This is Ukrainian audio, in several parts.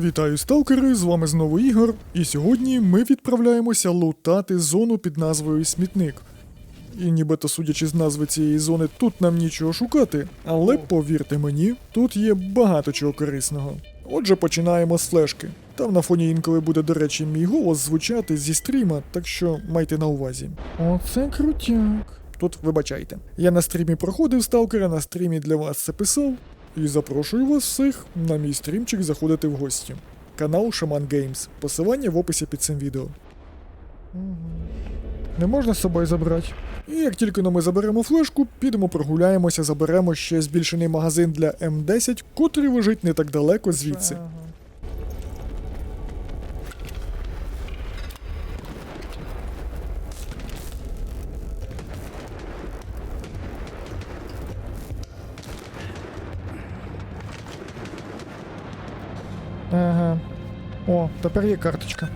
Вітаю сталкери, з вами знову Ігор, і сьогодні ми відправляємося лутати зону під назвою Смітник. І нібито судячи з назви цієї зони, тут нам нічого шукати, але повірте мені, тут є багато чого корисного. Отже, починаємо з флешки. Там на фоні інколи буде, до речі, мій голос звучати зі стріма, так що майте на увазі. Оце крутяк. Тут вибачайте. Я на стрімі проходив сталкера, на стрімі для вас це писав. І запрошую вас всіх на мій стрімчик заходити в гості. Канал Шаман Геймс. Посилання в описі під цим відео. Не можна з собою забрати. І як тільки ми заберемо флешку, підемо прогуляємося, заберемо ще збільшений магазин для М10, котрий лежить не так далеко звідси. О, тепер є карточка.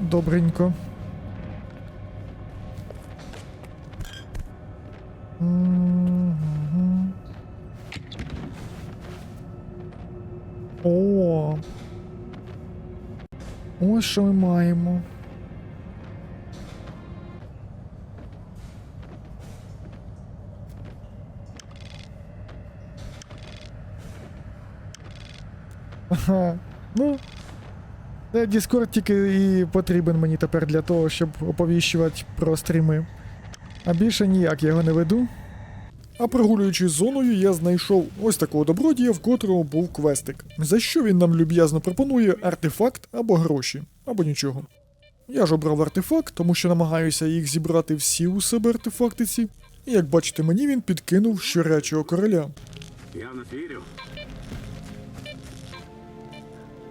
Добренько. О. Ось що ми маємо. Ну. Це Discord тільки і потрібен мені тепер для того, щоб оповіщувати про стріми. А більше ніяк його не веду. А прогулюючись зоною, я знайшов ось такого добродія, в котрому був квестик. За що він нам люб'язно пропонує артефакт або гроші, або нічого. Я ж обрав артефакт, тому що намагаюся їх зібрати всі у себе артефактиці. І як бачите, мені він підкинув щорячого короля. Я нас вірю.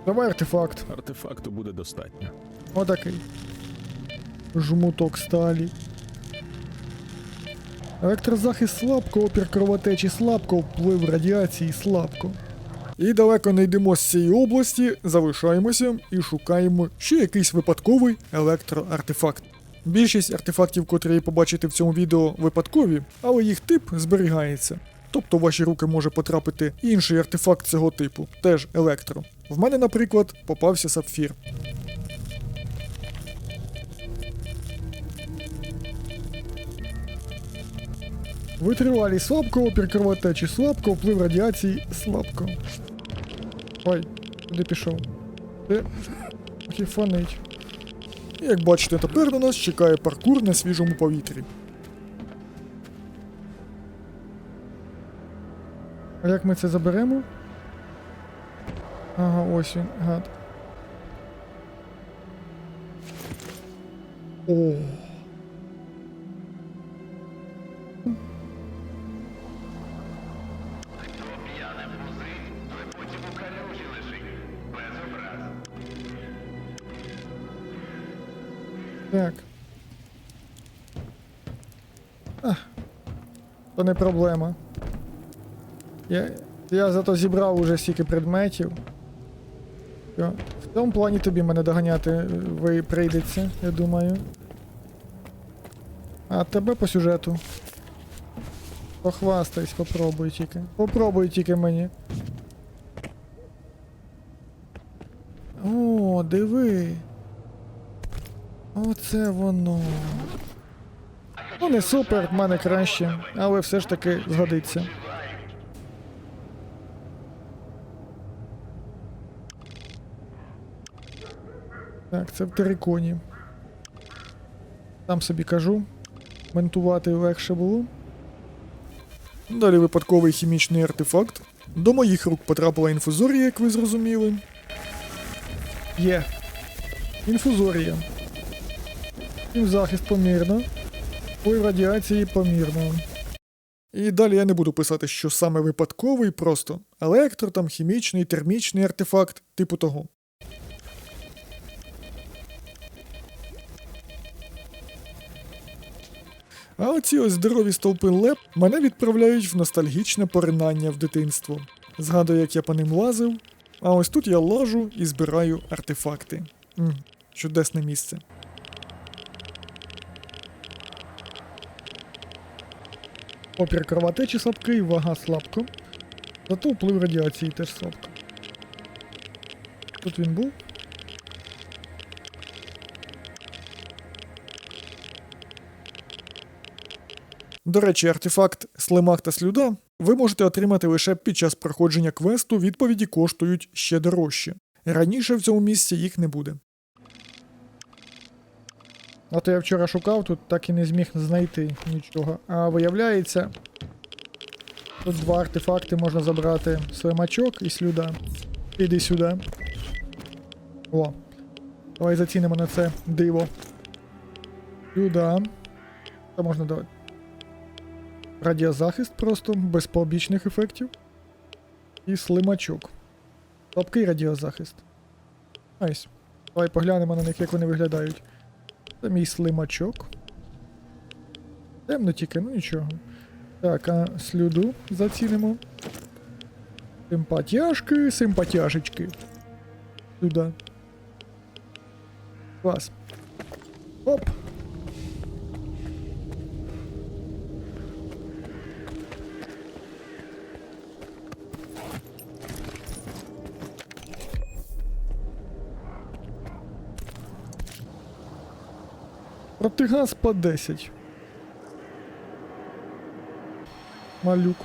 Давай артефакт. Артефакту буде достатньо. Отакий. Жмуток сталі. Електрозахист слабко, опір кровотечі слабко, вплив радіації слабко. І далеко не йдемо з цієї області, залишаємося і шукаємо ще якийсь випадковий електроартефакт. Більшість артефактів, котрі побачите в цьому відео, випадкові, але їх тип зберігається. Тобто в ваші руки може потрапити інший артефакт цього типу, теж електро. В мене, наприклад, попався сапфір. Витривалість слабко, опір кровотечі слабко, вплив радіації слабко. Ой, куди пішов? Де? Хіфанить. Як бачите, тепер на нас чекає паркур на свіжому повітрі. А як ми це заберемо? Ага, ось він, гад. О. Так. А, то не проблема. Я, я зато зібрав уже стільки предметів. В цьому плані тобі мене доганяти е, ви прийдеться, я думаю. А тебе по сюжету. Похвастайся, попробуй тільки. Попробуй тільки мені. О, диви. Оце воно. Ну, не супер, в мене краще, але все ж таки згодиться. Так, це в териконі. Там собі кажу. Ментувати легше було. Далі випадковий хімічний артефакт. До моїх рук потрапила інфузорія, як ви зрозуміли. Є. Інфузорія. І захист помірно. Вплив радіації помірно. І далі я не буду писати, що саме випадковий, просто електро, там хімічний, термічний артефакт, типу того. А оці ось здорові стовпи леп мене відправляють в ностальгічне поринання в дитинство. Згадую, як я по ним лазив, а ось тут я лажу і збираю артефакти. М, чудесне місце. Опір кровотечі слабкий, вага слабко. Зато вплив радіації теж слабко. Тут він був. До речі, артефакт Слимак та Слюда ви можете отримати лише під час проходження квесту, відповіді коштують ще дорожче. Раніше в цьому місці їх не буде. А то я вчора шукав, тут так і не зміг знайти нічого. А виявляється, тут два артефакти можна забрати слимачок і слюда. Іди сюди. О. Давай зацінимо на це диво. Сюда. Та можна давати. Радіозахист просто, без побічних ефектів. І слимачок. Слабкий радіозахист. Найс. Давай поглянемо на них, як вони виглядають. Це мій слимачок. Темно тільки, ну нічого. Так, а слюду зацінимо. Симпатяшки, симпатяшечки. Сюда. Клас. Протигаз по 10. Малюк.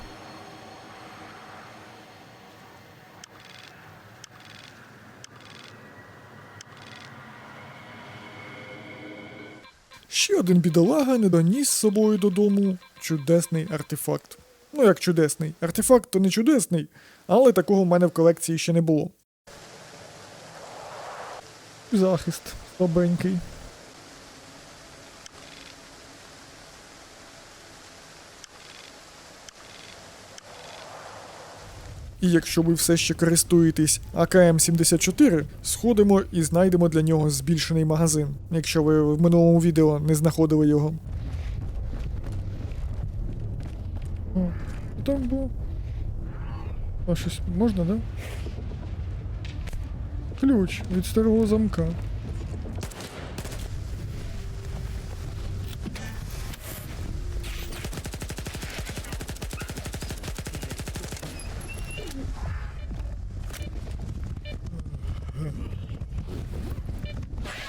Ще один бідолага не доніс з собою додому чудесний артефакт. Ну як чудесний. Артефакт то не чудесний, але такого в мене в колекції ще не було. Захист слабенький. І якщо ви все ще користуєтесь АКМ-74, сходимо і знайдемо для нього збільшений магазин, якщо ви в минулому відео не знаходили його. О, там було. А щось можна, да? Ключ від старого замка.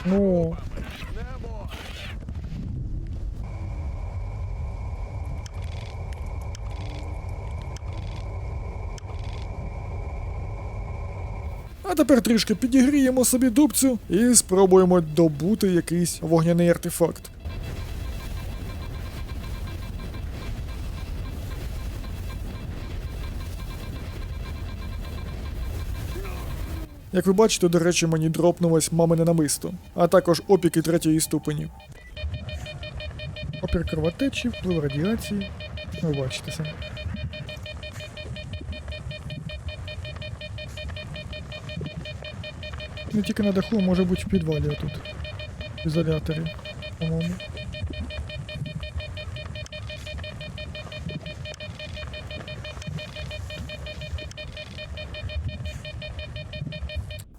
Ну. А тепер трішки підігріємо собі дубцю і спробуємо добути якийсь вогняний артефакт. Як ви бачите, до речі, мені дропнулось мамине намисто, а також опіки третьої ступені. Опір кровотечі, вплив радіації. Ви бачите самі. Не тільки на даху, може бути в підвалі отут. В ізоляторі, по-моєму.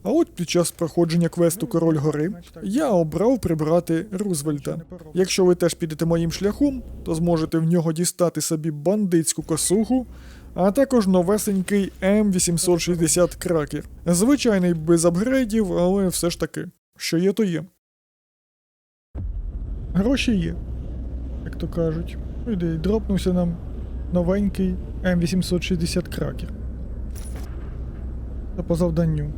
А от під час проходження квесту Король гори я обрав прибрати Рузвельта. Якщо ви теж підете моїм шляхом, то зможете в нього дістати собі бандитську косуху, а також новесенький М860 кракер. Звичайний без апгрейдів, але все ж таки, що є, то є. Гроші є, як то кажуть. Іди, дропнувся нам новенький М860 кракер. Та по завданню.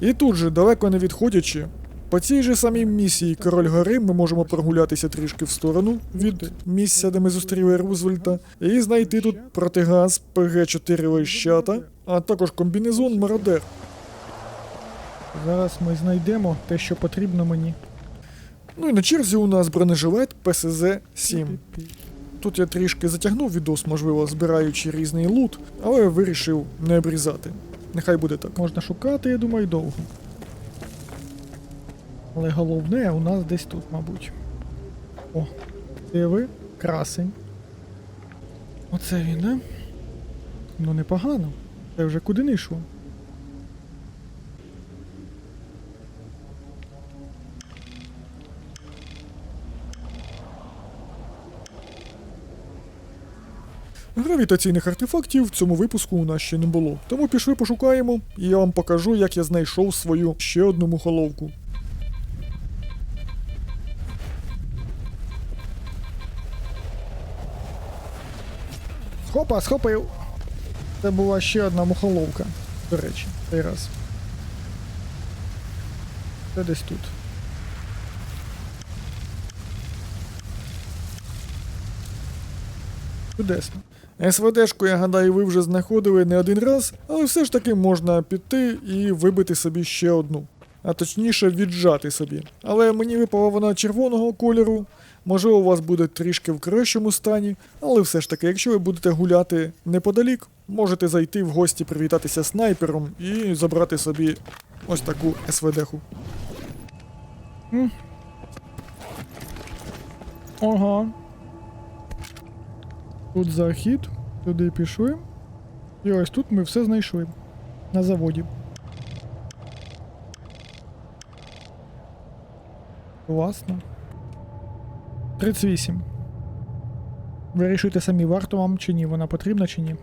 І тут же, далеко не відходячи, по цій же самій місії Король гори ми можемо прогулятися трішки в сторону від місця, де ми зустріли Рузвельта, і знайти тут протигаз ПГ-4 Лещата, а також комбінезон Мародер. Зараз ми знайдемо те, що потрібно мені. Ну і на черзі у нас бронежилет ПСЗ-7. Тут я трішки затягнув відос, можливо, збираючи різний лут, але вирішив не обрізати. Нехай буде так. Можна шукати, я думаю, довго. Але головне у нас десь тут, мабуть. О, диви, красень. Оце він, не? Ну непогано. Це вже куди не йшло. Гравітаційних артефактів в цьому випуску у нас ще не було. Тому пішли пошукаємо, і я вам покажу, як я знайшов свою ще одну мухоловку. Хопа, схопив. Це була ще одна мухоловка, до речі, цей раз. Це десь тут. Чудесно. СВДшку, я гадаю, ви вже знаходили не один раз, але все ж таки можна піти і вибити собі ще одну. А точніше віджати собі. Але мені випала вона червоного кольору. Можливо, у вас буде трішки в кращому стані, але все ж таки, якщо ви будете гуляти неподалік, можете зайти в гості привітатися снайпером і забрати собі ось таку СВДху. Ага. Тут захід, туди пішли. І ось тут ми все знайшли. На заводі. Класно. 38. Вирішуйте самі, варто вам чи ні, вона потрібна чи ні.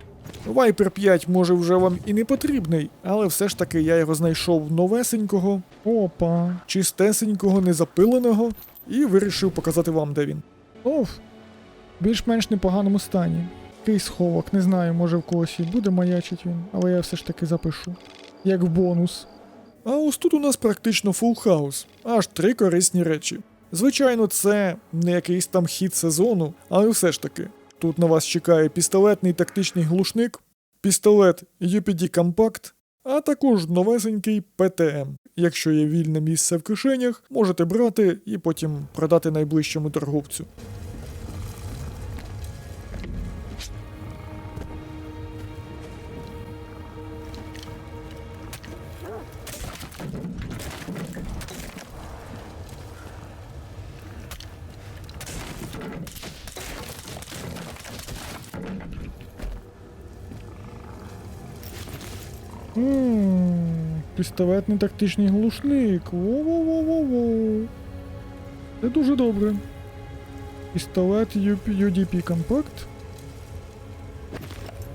Viper 5 може вже вам і не потрібний, але все ж таки я його знайшов новесенького, опа, чистесенького, незапиленого, і вирішив показати вам, де він. Оф, в більш-менш непоганому стані. Який сховок, не знаю, може в когось і буде маячить він, але я все ж таки запишу. Як бонус. А ось тут у нас практично фул хаус, аж три корисні речі. Звичайно, це не якийсь там хід сезону, але все ж таки. Тут на вас чекає пістолетний тактичний глушник, пістолет UPD Compact, а також новесенький ПТМ. Якщо є вільне місце в кишенях, можете брати і потім продати найближчому торговцю. Пістолетний тактичний глушник. Во-во-во-во-во. Це дуже добре. Пістолет UDP Compact.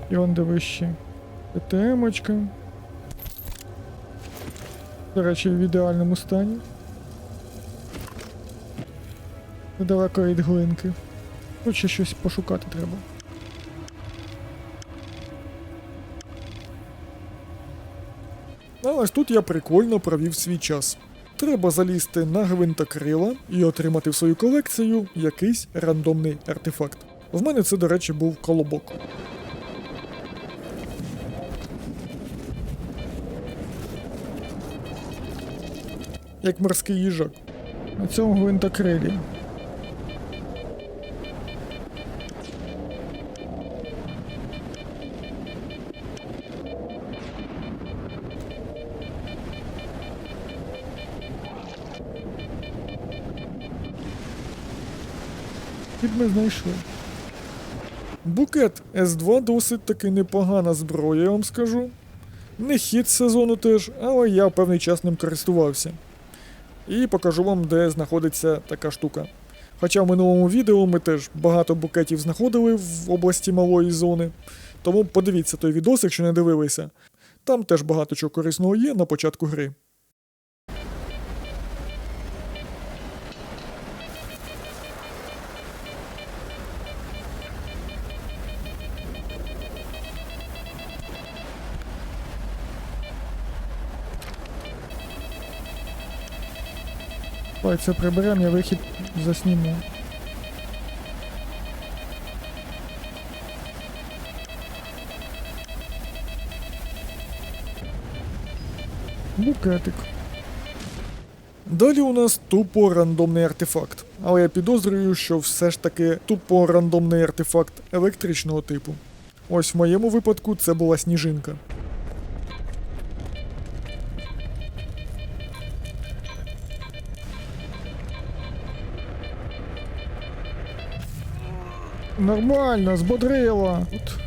І он диви ще. ПТМочка. До речі, в ідеальному стані. Недалеко від глинки. Тут щось пошукати треба. А ось тут я прикольно провів свій час. Треба залізти на гвинтокрила і отримати в свою колекцію якийсь рандомний артефакт. В мене це, до речі, був колобок. Як морський їжак. На цьому гвинтокрилі. Хід ми знайшли. Букет С2 досить таки непогана зброя, я вам скажу. Не хід сезону теж, але я певний час ним користувався. І покажу вам, де знаходиться така штука. Хоча в минулому відео ми теж багато букетів знаходили в області малої зони. Тому подивіться той відос, якщо не дивилися. Там теж багато чого корисного є на початку гри. Давай це приберемо, я вихід засніму. Букетик. Далі у нас тупо рандомний артефакт. Але я підозрюю, що все ж таки тупо рандомний артефакт електричного типу. Ось в моєму випадку це була сніжинка. Нормально, збодрило. От.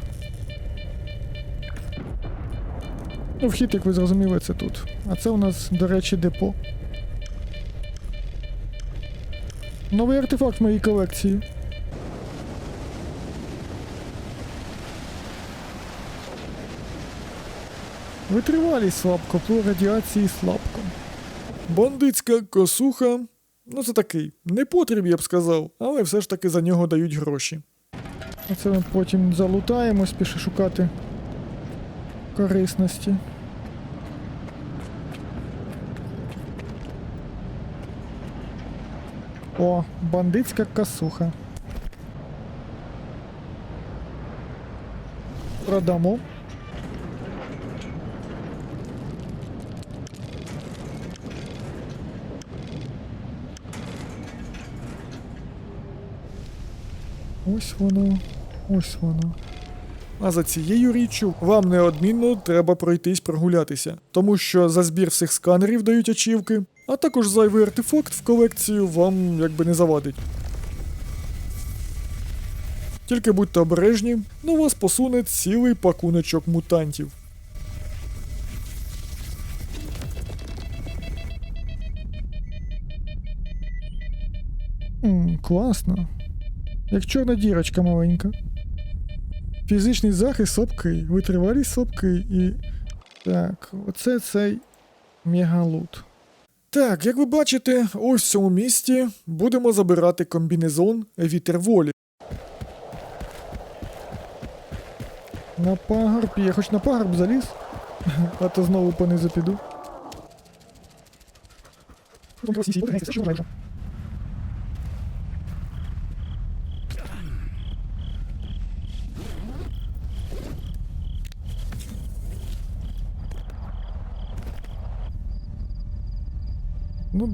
Ну, вхід, як ви зрозуміли, це тут. А це у нас, до речі, депо. Новий артефакт в моїй колекції. Витривалість слабко, пло радіації слабко. Бандитська косуха. Ну це такий непотріб, я б сказав, але все ж таки за нього дають гроші. Оце ми потім залутаємо, спіши шукати корисності. О, бандитська касуха. Продамо. Ось воно, ось воно. А за цією річчю вам неодмінно треба пройтись прогулятися, тому що за збір всіх сканерів дають ачівки, а також зайвий артефакт в колекцію вам якби не завадить. Тільки будьте обережні, на вас посуне цілий пакуночок мутантів. М, класно. Як чорна дірочка маленька. Фізичний захист слабкий, витривалість слабкий і. Так, оце цей мегалут. Так, як ви бачите, ось в цьому місті будемо забирати комбінезон вітер волі. На пагорб. Я хоч на пагорб заліз, а то знову понизу піду.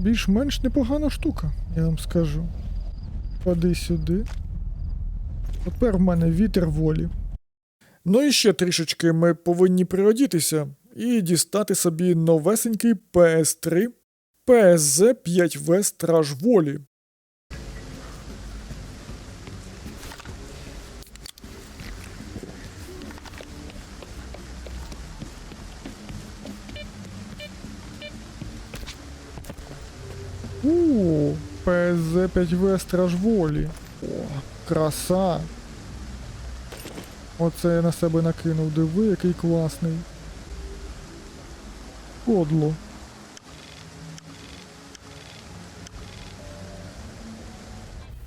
Більш-менш непогана штука, я вам скажу. Пади сюди. Тепер в мене вітер волі. Ну і ще трішечки ми повинні приодітися і дістати собі новесенький PS3 PSZ 5V Страж Волі. ПСЗ 5В Страж Волі. О, краса. Оце я на себе накинув. Диви, який класний. Кодло.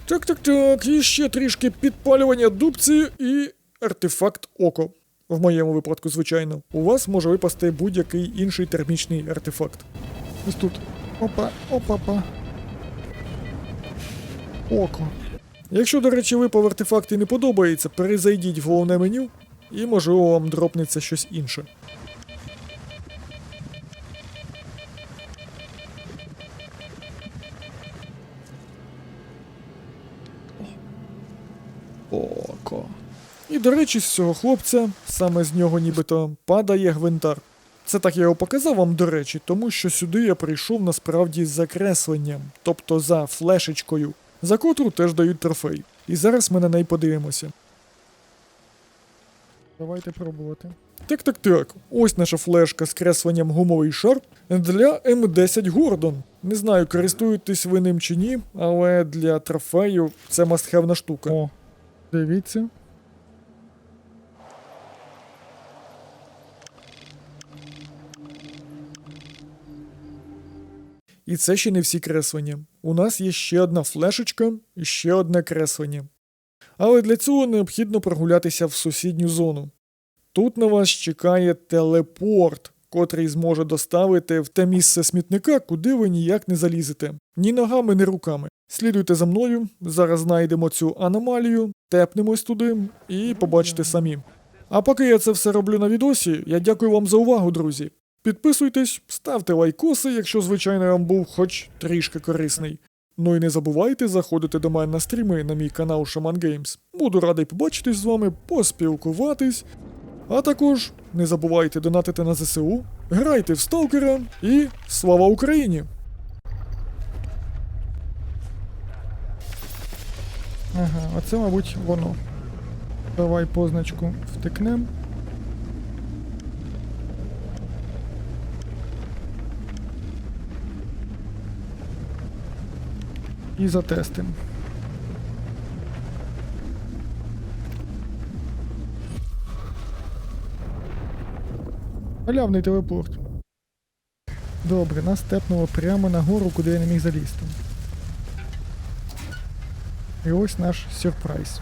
Так, так, так, і ще трішки підпалювання дубці і артефакт око. В моєму випадку, звичайно. У вас може випасти будь-який інший термічний артефакт. Ось тут. Опа, опа-па. Око. Якщо, до речі, випав артефакт і не подобається, перезайдіть в головне меню, і можливо вам дропнеться щось інше. Око. І до речі, з цього хлопця, саме з нього нібито падає гвинтар. Це так я його показав вам, до речі, тому що сюди я прийшов насправді з закресленням, тобто за флешечкою, за котру теж дають трофей. І зараз ми на неї подивимося. Давайте пробувати. Так, так, так. Ось наша флешка з кресленням гумовий шар для М10 Гордон. Не знаю, користуєтесь ви ним чи ні, але для трофею це мастхевна штука. О, дивіться. І це ще не всі креслення. У нас є ще одна флешечка і ще одне креслення. Але для цього необхідно прогулятися в сусідню зону. Тут на вас чекає телепорт, котрий зможе доставити в те місце смітника, куди ви ніяк не залізете. Ні ногами, ні руками. Слідуйте за мною, зараз знайдемо цю аномалію, тепнемось туди і побачите самі. А поки я це все роблю на відосі, я дякую вам за увагу, друзі. Підписуйтесь, ставте лайкоси, якщо, звичайно, вам був хоч трішки корисний. Ну і не забувайте заходити до мене на стріми на мій канал Shaman Games. Буду радий побачитись з вами, поспілкуватись. А також не забувайте донатити на ЗСУ, грайте в Сталкера і слава Україні! Ага, оце, мабуть, воно. Давай позначку втикнем. І затестимо. Халявний телепорт. Добре, нас тепнуло прямо на гору, куди я не міг залізти. І ось наш сюрприз.